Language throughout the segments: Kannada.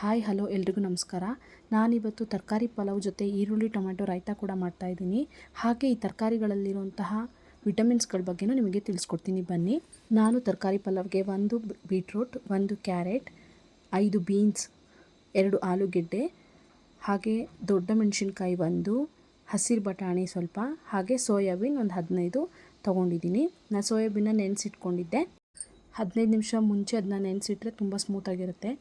ಹಾಯ್, ಹಲೋ, ಎಲ್ರಿಗೂ ನಮಸ್ಕಾರ. ನಾನಿವತ್ತು ತರಕಾರಿ ಪಲಾವ್ ಜೊತೆ ಈರುಳ್ಳಿ ಟೊಮೆಟೊ ರಾಯ್ತ ಕೂಡ ಮಾಡ್ತಾಯಿದ್ದೀನಿ ಹಾಗೆ ಈ ತರಕಾರಿಗಳಲ್ಲಿರುವಂತಹ ವಿಟಮಿನ್ಸ್ಗಳ ಬಗ್ಗೆನೂ ನಿಮಗೆ ತಿಳಿಸ್ಕೊಡ್ತೀನಿ. ಬನ್ನಿ. ನಾನು ತರಕಾರಿ ಪಲಾವ್ಗೆ ಒಂದು ಬೀಟ್ರೂಟ್, ಒಂದು ಕ್ಯಾರೆಟ್, ಐದು ಬೀನ್ಸ್, ಎರಡು ಆಲೂಗೆಡ್ಡೆ, ಹಾಗೆ ದೊಡ್ಡ ಮೆಣಸಿನ್ಕಾಯಿ ಒಂದು, ಹಸಿರು ಬಟಾಣಿ ಸ್ವಲ್ಪ, ಹಾಗೆ ಸೋಯಾಬೀನ್ ಒಂದು ಹದಿನೈದು ತೊಗೊಂಡಿದ್ದೀನಿ. ನಾನು ಸೋಯಾಬೀನ ನೆನೆಸಿಟ್ಕೊಂಡಿದ್ದೆ. ಹದಿನೈದು ನಿಮಿಷ ಮುಂಚೆ ಅದನ್ನ ನೆನೆಸಿಟ್ರೆ ತುಂಬ ಸ್ಮೂತಾಗಿರುತ್ತೆ.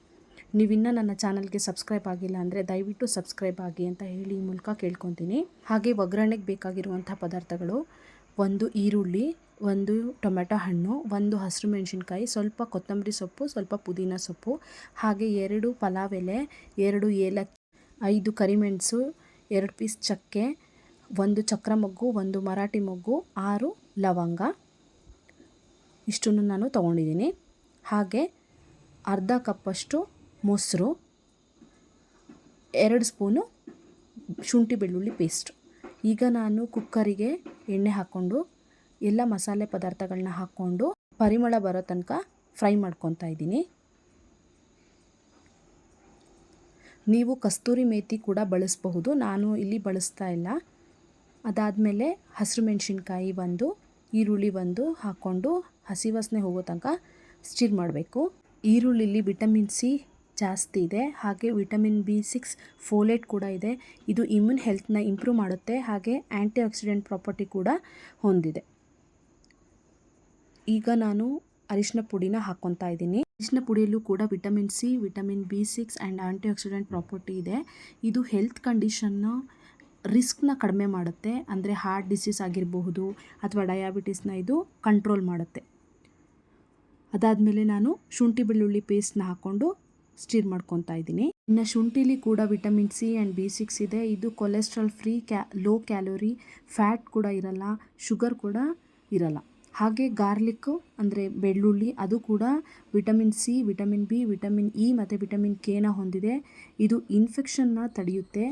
ನೀವಿನ್ನೂ ನನ್ನ ಚಾನಲ್ಗೆ ಸಬ್ಸ್ಕ್ರೈಬ್ ಆಗಿಲ್ಲ ಅಂದರೆ ದಯವಿಟ್ಟು ಸಬ್ಸ್ಕ್ರೈಬ್ ಆಗಿ ಅಂತ ಹೇಳಿ ಈ ಮೂಲಕ ಕೇಳ್ಕೊತೀನಿ. ಹಾಗೆ ಒಗ್ಗರಣೆಗೆ ಬೇಕಾಗಿರುವಂಥ ಪದಾರ್ಥಗಳು, ಒಂದು ಈರುಳ್ಳಿ, ಒಂದು ಟೊಮೆಟೊ ಹಣ್ಣು, ಒಂದು ಹಸಿರು ಮೆಣಸಿನ್ಕಾಯಿ, ಸ್ವಲ್ಪ ಕೊತ್ತಂಬರಿ ಸೊಪ್ಪು, ಸ್ವಲ್ಪ ಪುದೀನ ಸೊಪ್ಪು, ಹಾಗೆ ಎರಡು ಪಲಾವ್ ಎಲೆ ಎರಡು ಏಲಕ್ಕಿ, ಐದು ಕರಿಮೆಣಸು, ಎರಡು ಪೀಸ್ ಚಕ್ಕೆ, ಒಂದು ಚಕ್ರ ಮೊಗ್ಗು ಒಂದು ಮರಾಠಿ ಮೊಗ್ಗು, ಆರು ಲವಂಗ. ಇಷ್ಟನ್ನು ನಾನು ತೊಗೊಂಡಿದ್ದೀನಿ. ಹಾಗೆ ಅರ್ಧ ಕಪ್ಪಷ್ಟು ಮೊಸರು, ಎರಡು ಸ್ಪೂನು ಶುಂಠಿ ಬೆಳ್ಳುಳ್ಳಿ ಪೇಸ್ಟ್. ಈಗ ನಾನು ಕುಕ್ಕರಿಗೆ ಎಣ್ಣೆ ಹಾಕ್ಕೊಂಡು, ಎಲ್ಲ ಮಸಾಲೆ ಪದಾರ್ಥಗಳನ್ನ ಹಾಕ್ಕೊಂಡು ಪರಿಮಳ ಬರೋ ತನಕ ಫ್ರೈ ಮಾಡ್ಕೊತಾ ಇದ್ದೀನಿ. ನೀವು ಕಸ್ತೂರಿ ಮೇಥಿ ಕೂಡ ಬಳಸಬಹುದು. ನಾನು ಇಲ್ಲಿ ಬಳಸ್ತಾ ಇಲ್ಲ. ಅದಾದಮೇಲೆ ಹಸಿರು ಮೆಣಸಿನ್ಕಾಯಿ ಒಂದು, ಈರುಳ್ಳಿ ಒಂದು ಹಾಕ್ಕೊಂಡು ಹಸಿ ವಾಸನೆ ಹೋಗೋ ತನಕ ಸ್ಟಿರ್ ಮಾಡಬೇಕು. ಈರುಳ್ಳಿಲಿ ವಿಟಮಿನ್ ಸಿ ಜಾಸ್ತಿ ಇದೆ. ಹಾಗೆ ವಿಟಮಿನ್ ಬಿ ಸಿಕ್ಸ್ ಫೋಲೇಟ್ ಕೂಡ ಇದೆ. ಇದು ಇಮ್ಯೂನ್ ಹೆಲ್ತ್ನ ಇಂಪ್ರೂವ್ ಮಾಡುತ್ತೆ. ಹಾಗೆ ಆ್ಯಂಟಿ ಆಕ್ಸಿಡೆಂಟ್ ಪ್ರಾಪರ್ಟಿ ಕೂಡ ಹೊಂದಿದೆ. ಈಗ ನಾನು ಅರಿಶಿನ ಪುಡಿನ ಹಾಕ್ಕೊತಾ ಇದ್ದೀನಿ. ಅರಿಶಿನ ಪುಡಿಯಲ್ಲೂ ಕೂಡ vitamin C, vitamin B six and antioxidant property ಇದೆ. ಇದು ಹೆಲ್ತ್ ಕಂಡೀಷನ್ನ ರಿಸ್ಕ್ನ ಕಡಿಮೆ ಮಾಡುತ್ತೆ. ಅಂದರೆ ಹಾರ್ಟ್ ಡಿಸೀಸ್ ಆಗಿರಬಹುದು ಅಥವಾ ಡಯಾಬಿಟಿಸ್ನ ಇದು ಕಂಟ್ರೋಲ್ ಮಾಡುತ್ತೆ. ಅದಾದಮೇಲೆ ನಾನು ಶುಂಠಿ ಬೆಳ್ಳುಳ್ಳಿ ಪೇಸ್ಟ್ನ ಹಾಕ್ಕೊಂಡು ಸ್ಟೀರ್ ಮಾಡ್ಕೊತಾ ಇದ್ದೀನಿ. ಇನ್ನು ಶುಂಠಿಲಿ ಕೂಡ vitamin C and B six ಇದೆ. ಇದು ಕೊಲೆಸ್ಟ್ರಾಲ್ ಫ್ರೀ ಕ್ಯಾ ಲೋ ಕ್ಯಾಲೋರಿ ಫ್ಯಾಟ್ ಕೂಡ ಇರಲ್ಲ ಶುಗರ್ ಕೂಡ ಇರಲ್ಲ. ಹಾಗೆ ಗಾರ್ಲಿಕ್ಕು ಅಂದರೆ ಬೆಳ್ಳುಳ್ಳಿ ಅದು ಕೂಡ vitamin C, vitamin B, vitamin E ಮತ್ತು ವಿಟಮಿನ್ ಕೆನ ಹೊಂದಿದೆ. ಇದು ಇನ್ಫೆಕ್ಷನ್ನ ತಡೆಯುತ್ತೆ.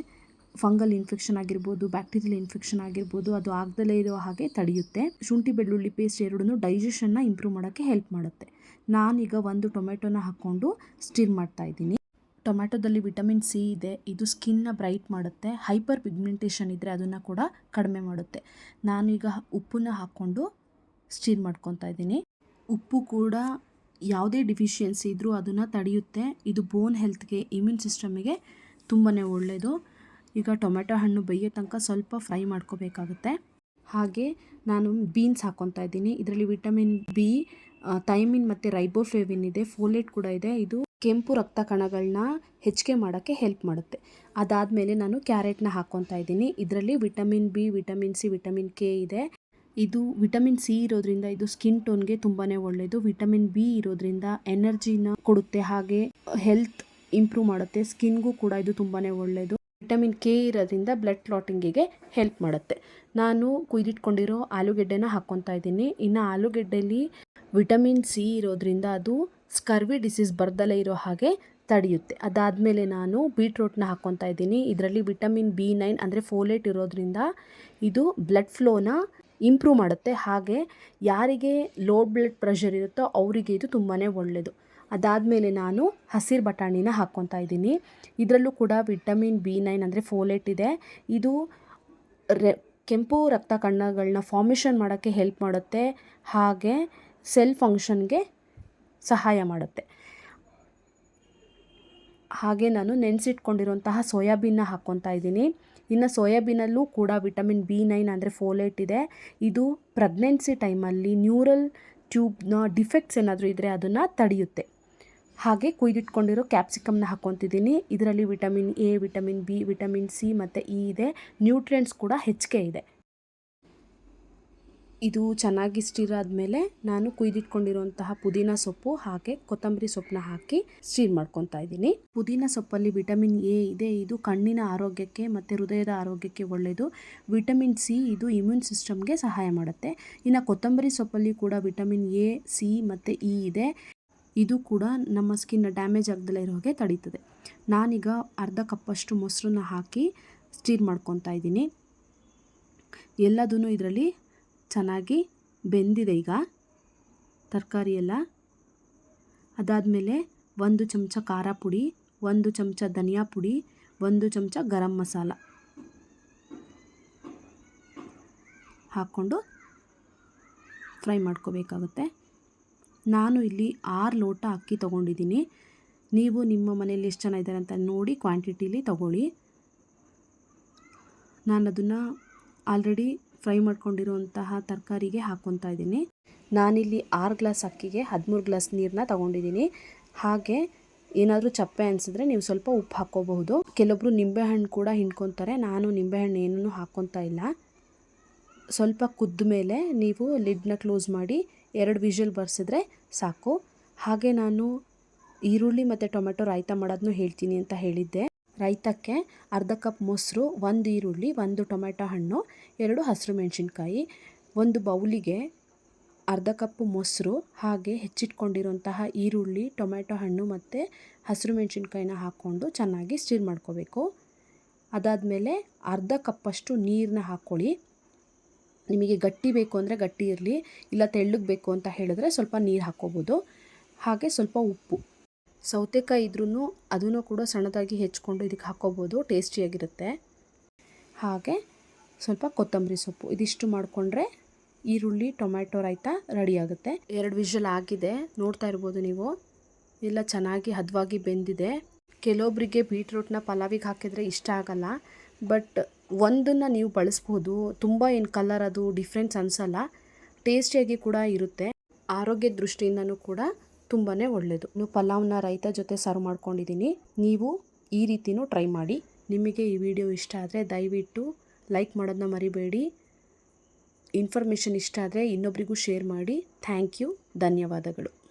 ಫಂಗಲ್ ಇನ್ಫೆಕ್ಷನ್ ಆಗಿರ್ಬೋದು, ಬ್ಯಾಕ್ಟೀರಿಯಲ್ ಇನ್ಫೆಕ್ಷನ್ ಆಗಿರ್ಬೋದು, ಅದು ಆಗದಲ್ಲೇ ಇರೋ ಹಾಗೆ ತಡೆಯುತ್ತೆ. ಶುಂಠಿ, ಬೆಳ್ಳುಳ್ಳಿ ಪೇಸ್ಟ್ ಎರಡೂ ಡೈಜೆಷನ್ನ ಇಂಪ್ರೂವ್ ಮಾಡೋಕ್ಕೆ ಹೆಲ್ಪ್ ಮಾಡುತ್ತೆ. ನಾನೀಗ ಒಂದು ಟೊಮೆಟೊನ ಹಾಕ್ಕೊಂಡು ಸ್ಟಿರ್ ಮಾಡ್ತಾ ಇದ್ದೀನಿ. ಟೊಮ್ಯಾಟೊದಲ್ಲಿ ವಿಟಮಿನ್ ಸಿ ಇದೆ. ಇದು ಸ್ಕಿನ್ನ ಬ್ರೈಟ್ ಮಾಡುತ್ತೆ. ಹೈಪರ್ ಪಿಗ್ಮೆಂಟೇಷನ್ ಇದ್ದರೆ ಅದನ್ನು ಕೂಡ ಕಡಿಮೆ ಮಾಡುತ್ತೆ. ನಾನೀಗ ಉಪ್ಪನ್ನ ಹಾಕ್ಕೊಂಡು ಸ್ಟೀರ್ ಮಾಡ್ಕೊತಾ ಇದ್ದೀನಿ. ಉಪ್ಪು ಕೂಡ ಯಾವುದೇ ಡಿಫಿಷಿಯನ್ಸಿ ಇದ್ದರೂ ಅದನ್ನು ತಡೆಯುತ್ತೆ. ಇದು ಬೋನ್ ಹೆಲ್ತ್ಗೆ ಇಮ್ಯೂನ್ ಸಿಸ್ಟಮಿಗೆ ತುಂಬಾ ಒಳ್ಳೆಯದು ಈಗ ಟೊಮೆಟೊ ಹಣ್ಣು ಬೇಯೋ ತನಕ ಸ್ವಲ್ಪ ಫ್ರೈ ಮಾಡ್ಕೋಬೇಕಾಗುತ್ತೆ. ಹಾಗೆ ನಾನು ಬೀನ್ಸ್ ಹಾಕ್ಕೊತಾ ಇದ್ದೀನಿ. ಇದರಲ್ಲಿ ವಿಟಮಿನ್ ಬಿ ಥೈಮಿನ್ ಮತ್ತು ರೈಬೋಫ್ಲೇವಿನ್ ಇದೆ. ಫೋಲೇಟ್ ಕೂಡ ಇದೆ. ಇದು ಕೆಂಪು ರಕ್ತ ಕಣಗಳನ್ನ ಹೆಚ್ಚಿಗೆ ಮಾಡೋಕ್ಕೆ ಹೆಲ್ಪ್ ಮಾಡುತ್ತೆ. ಅದಾದಮೇಲೆ ನಾನು ಕ್ಯಾರೆಟ್ನ ಹಾಕ್ಕೊತಾ ಇದ್ದೀನಿ. ಇದರಲ್ಲಿ vitamin B, vitamin C, vitamin K ಇದೆ. ಇದು ವಿಟಮಿನ್ ಸಿ ಇರೋದ್ರಿಂದ ಇದು ಸ್ಕಿನ್ ಟೋನ್ಗೆ ತುಂಬಾ ಒಳ್ಳೆಯದು ವಿಟಮಿನ್ ಬಿ ಇರೋದ್ರಿಂದ ಎನರ್ಜಿನ ಕೊಡುತ್ತೆ. ಹಾಗೆ ಹೆಲ್ತ್ ಇಂಪ್ರೂವ್ ಮಾಡುತ್ತೆ. ಸ್ಕಿನ್ಗೂ ಕೂಡ ಇದು ತುಂಬಾ ಒಳ್ಳೆಯದು ವಿಟಮಿನ್ ಕೆ ಇರೋದ್ರಿಂದ ಬ್ಲಡ್ ಕ್ಲಾಟಿಂಗಿಗೆ ಹೆಲ್ಪ್ ಮಾಡುತ್ತೆ. ನಾನು ಕುಯ್ದಿಟ್ಕೊಂಡಿರೋ ಆಲೂಗೆಡ್ಡೆನ ಹಾಕ್ಕೊತಾ ಇದ್ದೀನಿ. ಇನ್ನು ಆಲೂಗೆಡ್ಡೆಲಿ ವಿಟಮಿನ್ ಸಿ ಇರೋದ್ರಿಂದ ಅದು ಸ್ಕರ್ವಿ ಡಿಸೀಸ್ ಬರ್ದಲೇ ಇರೋ ಹಾಗೆ ತಡೆಯುತ್ತೆ. ಅದಾದಮೇಲೆ ನಾನು ಬೀಟ್ರೋಟ್ನ ಹಾಕ್ಕೊತಾ ಇದ್ದೀನಿ. ಇದರಲ್ಲಿ ವಿಟಮಿನ್ ಬಿ ನೈನ್ ಅಂದರೆ ಫೋಲೇಟ್ ಇರೋದ್ರಿಂದ ಇದು ಬ್ಲಡ್ ಫ್ಲೋನ ಇಂಪ್ರೂವ್ ಮಾಡುತ್ತೆ. ಹಾಗೆ ಯಾರಿಗೆ ಲೋ ಬ್ಲಡ್ ಪ್ರೆಷರ್ ಇರುತ್ತೋ ಅವರಿಗೆ ಇದು ತುಂಬಾ ಒಳ್ಳೆಯದು ಅದಾದಮೇಲೆ ನಾನು ಹಸಿರು ಬಟಾಣಿನ ಹಾಕ್ಕೊತಾ ಇದ್ದೀನಿ. ಇದರಲ್ಲೂ ಕೂಡ ವಿಟಮಿನ್ ಬಿ ನೈನ್ ಅಂದರೆ ಫೋಲೇಟ್ ಇದೆ. ಇದು ರೆ, ಕೆಂಪು ರಕ್ತ ಕಣ್ಣಗಳನ್ನ ಫಾರ್ಮೇಷನ್ ಮಾಡೋಕ್ಕೆ ಹೆಲ್ಪ್ ಮಾಡುತ್ತೆ. ಹಾಗೆ ಸೆಲ್ ಫಂಕ್ಷನ್ಗೆ ಸಹಾಯ ಮಾಡುತ್ತೆ. ಹಾಗೆ ನಾನು ನೆನೆಸಿಟ್ಕೊಂಡಿರುವಂತಹ ಸೋಯಾಬೀನ್ನ ಹಾಕ್ಕೊತಾ ಇದ್ದೀನಿ. ಇನ್ನು ಸೋಯಾಬೀನಲ್ಲೂ ಕೂಡ ವಿಟಮಿನ್ ಬಿ ನೈನ್ ಅಂದರೆ ಫೋಲೇಟ್ ಇದೆ. ಇದು ಪ್ರೆಗ್ನೆನ್ಸಿ ಟೈಮಲ್ಲಿ ನ್ಯೂರಲ್ ಟ್ಯೂಬ್ನ ಡಿಫೆಕ್ಟ್ಸ್ ಏನಾದರೂ ಇದ್ದರೆ ಅದನ್ನು ತಡೆಯುತ್ತೆ. ಹಾಗೆ ಕುಯ್ದಿಟ್ಕೊಂಡಿರೋ ಕ್ಯಾಪ್ಸಿಕಮ್ನ ಹಾಕ್ಕೊತಿದ್ದೀನಿ. ಇದರಲ್ಲಿ vitamin A, vitamin B, vitamin C ಮತ್ತು ಇ ಇದೆ. ನ್ಯೂಟ್ರಿಯೆಂಟ್ಸ್ ಕೂಡ ಹೆಚ್ಚಿಗೆ ಇದೆ. ಇದು ಚೆನ್ನಾಗಿ ಸ್ಟೀರ್ ಆದಮೇಲೆ ನಾನು ಕುಯ್ದಿಟ್ಕೊಂಡಿರುವಂತಹ ಪುದೀನ ಸೊಪ್ಪು ಹಾಗೆ ಕೊತ್ತಂಬರಿ ಸೊಪ್ಪನ್ನ ಹಾಕಿ ಸ್ಟೀರ್ ಮಾಡ್ಕೊತಾ ಇದ್ದೀನಿ. ಪುದೀನ ಸೊಪ್ಪಲ್ಲಿ ವಿಟಮಿನ್ ಎ ಇದೆ. ಇದು ಕಣ್ಣಿನ ಆರೋಗ್ಯಕ್ಕೆ ಮತ್ತು ಹೃದಯದ ಆರೋಗ್ಯಕ್ಕೆ ಒಳ್ಳೆಯದು. ವಿಟಮಿನ್ ಸಿ ಇದು ಇಮ್ಯೂನ್ ಸಿಸ್ಟಮ್ಗೆ ಸಹಾಯ ಮಾಡುತ್ತೆ. ಇನ್ನು ಕೊತ್ತಂಬರಿ ಸೊಪ್ಪಲ್ಲಿ ಕೂಡ ವಿಟಮಿನ್ ಎ, ಸಿ ಮತ್ತು ಇ ಇದೆ. ಇದು ಕೂಡ ನಮ್ಮ ಸ್ಕಿನ್ನ ಡ್ಯಾಮೇಜ್ ಆಗದಲ್ಲೇ ಇರೋ ಹಾಗೆ ತಡೀತದೆ. ನಾನೀಗ ಅರ್ಧ ಕಪ್ಪಷ್ಟು ಮೊಸರನ್ನ ಹಾಕಿ ಸ್ಟೀರ್ ಮಾಡ್ಕೊತಾ ಇದ್ದೀನಿ. ಎಲ್ಲದೂ ಇದರಲ್ಲಿ ಚೆನ್ನಾಗಿ ಬೆಂದಿದೆ ಈಗ. ತರಕಾರಿ ಎಲ್ಲ. ಅದಾದಮೇಲೆ ಒಂದು ಚಮಚ ಖಾರ ಪುಡಿ, ಒಂದು ಚಮಚ ಧನಿಯಾ ಪುಡಿ, ಒಂದು ಚಮಚ ಗರಂ ಮಸಾಲ ಹಾಕ್ಕೊಂಡು ಫ್ರೈ ಮಾಡ್ಕೋಬೇಕಾಗುತ್ತೆ. ನಾನು ಇಲ್ಲಿ ಆರು ಲೋಟ ಅಕ್ಕಿ ತೊಗೊಂಡಿದ್ದೀನಿ. ನೀವು ನಿಮ್ಮ ಮನೆಯಲ್ಲಿ ಎಷ್ಟು ಜನ ಇದ್ದಾರೆ ಅಂತ ನೋಡಿ ಕ್ವಾಂಟಿಟಿಲಿ ತೊಗೊಳ್ಳಿ. ನಾನು ಅದನ್ನು ಆಲ್ರೆಡಿ ಫ್ರೈ ಮಾಡ್ಕೊಂಡಿರುವಂತಹ ತರಕಾರಿಗೆ ಹಾಕ್ಕೊತಾ ಇದ್ದೀನಿ. ನಾನಿಲ್ಲಿ ಆರು ಗ್ಲಾಸ್ ಅಕ್ಕಿಗೆ ಹದಿಮೂರು ಗ್ಲಾಸ್ ನೀರನ್ನ ತಗೊಂಡಿದ್ದೀನಿ. ಹಾಗೆ ಏನಾದರೂ ಚಪ್ಪೆ ಅನಿಸಿದ್ರೆ ನೀವು ಸ್ವಲ್ಪ ಉಪ್ಪು ಹಾಕ್ಕೋಬಹುದು. ಕೆಲವೊಬ್ಬರು ನಿಂಬೆಹಣ್ಣು ಕೂಡ ಹಿಂಡ್ಕೊತಾರೆ. ನಾನು ನಿಂಬೆಹಣ್ಣು ಏನೂ ಹಾಕ್ಕೊತಾ ಇಲ್ಲ. ಸ್ವಲ್ಪ ಕುದ್ದ ಮೇಲೆ ನೀವು ಲಿಡ್ನ ಕ್ಲೋಸ್ ಮಾಡಿ ಎರಡು ವಿಷಲ್ ಬರ್ಸಿದ್ರೆ ಸಾಕು. ಹಾಗೆ ನಾನು ಈರುಳ್ಳಿ ಮತ್ತು ಟೊಮೆಟೊ ರಾಯ್ತ ಮಾಡೋದನ್ನು ಹೇಳ್ತೀನಿ ಅಂತ ಹೇಳಿದ್ದೆ. ರಾಯ್ತಕ್ಕೆ ಅರ್ಧ ಕಪ್ ಮೊಸರು, ಒಂದು ಈರುಳ್ಳಿ, ಒಂದು ಟೊಮೆಟೊ ಹಣ್ಣು, ಎರಡು ಹಸಿರು ಮೆಣಸಿನ್ಕಾಯಿ, ಒಂದು ಬೌಲಿಗೆ ಅರ್ಧ ಕಪ್ಪು ಮೊಸರು, ಹಾಗೆ ಹೆಚ್ಚಿಟ್ಕೊಂಡಿರುವಂತಹ ಈರುಳ್ಳಿ, ಟೊಮೆಟೊ ಹಣ್ಣು ಮತ್ತು ಹಸಿರು ಮೆಣಸಿನ್ಕಾಯಿನ ಹಾಕ್ಕೊಂಡು ಚೆನ್ನಾಗಿ ಸ್ಟಿರ್ ಮಾಡ್ಕೋಬೇಕು. ಅದಾದಮೇಲೆ ಅರ್ಧ ಕಪ್ಪಷ್ಟು ನೀರನ್ನ ಹಾಕ್ಕೊಳ್ಳಿ. ನಿಮಗೆ ಗಟ್ಟಿ ಬೇಕು ಅಂದರೆ ಗಟ್ಟಿ ಇರಲಿ, ಇಲ್ಲ ತೆಳ್ಳಗೆ ಬೇಕು ಅಂತ ಹೇಳಿದ್ರೆ ಸ್ವಲ್ಪ ನೀರು ಹಾಕ್ಕೋಬೋದು. ಹಾಗೆ ಸ್ವಲ್ಪ ಉಪ್ಪು ಸೌತೆಕಾಯಿ ಇದ್ರೂ ಅದನ್ನು ಕೂಡ ಸಣ್ಣದಾಗಿ ಹೆಚ್ಕೊಂಡು ಇದಕ್ಕೆ ಹಾಕ್ಕೋಬೋದು ಟೇಸ್ಟಿಯಾಗಿರುತ್ತೆ. ಹಾಗೆ ಸ್ವಲ್ಪ ಕೊತ್ತಂಬರಿ ಸೊಪ್ಪು, ಇದಿಷ್ಟು ಮಾಡಿಕೊಂಡ್ರೆ ಈರುಳ್ಳಿ, ಟೊಮ್ಯಾಟೊ ರೈತ ರೆಡಿ ಆಗುತ್ತೆ ಎರಡು ವಿಷಲ್ ಆಗಿದೆ, ನೋಡ್ತಾ ಇರ್ಬೋದು ನೀವು. ಎಲ್ಲ ಚೆನ್ನಾಗಿ ಹದವಾಗಿ ಬೆಂದಿದೆ. ಕೆಲವೊಬ್ಬರಿಗೆ ಬೀಟ್ರೂಟ್ನ ಪಲಾವಿಗೆ ಹಾಕಿದರೆ ಇಷ್ಟ ಆಗಲ್ಲ, ಬಟ್ ಒಂದನ್ನು ನೀವು ಬಳಸ್ಬೋದು. ತುಂಬ ಏನು ಕಲರ್ ಅದು, ಡಿಫ್ರೆನ್ಸ್ ಅನಿಸಲ್ಲ. ಟೇಸ್ಟಿಯಾಗಿ ಕೂಡ ಇರುತ್ತೆ. ಆರೋಗ್ಯ ದೃಷ್ಟಿಯಿಂದನೂ ಕೂಡ ತುಂಬಾ ಒಳ್ಳೆಯದು ನೀವು ಪಲಾವ್ನ ರೈತ ಜೊತೆ ಸರ್ವ್ ಮಾಡ್ಕೊಂಡಿದ್ದೀನಿ ನೀವು ಈ ರೀತಿನೂ ಟ್ರೈ ಮಾಡಿ. ನಿಮಗೆ ಈ ವಿಡಿಯೋ ಇಷ್ಟ ಆದರೆ ದಯವಿಟ್ಟು ಲೈಕ್ ಮಾಡೋದನ್ನ ಮರಿಬೇಡಿ. ಇನ್ಫಾರ್ಮೇಷನ್ ಇಷ್ಟ ಆದರೆ ಇನ್ನೊಬ್ರಿಗೂ ಶೇರ್ ಮಾಡಿ. ಥ್ಯಾಂಕ್ ಯು ಧನ್ಯವಾದಗಳು.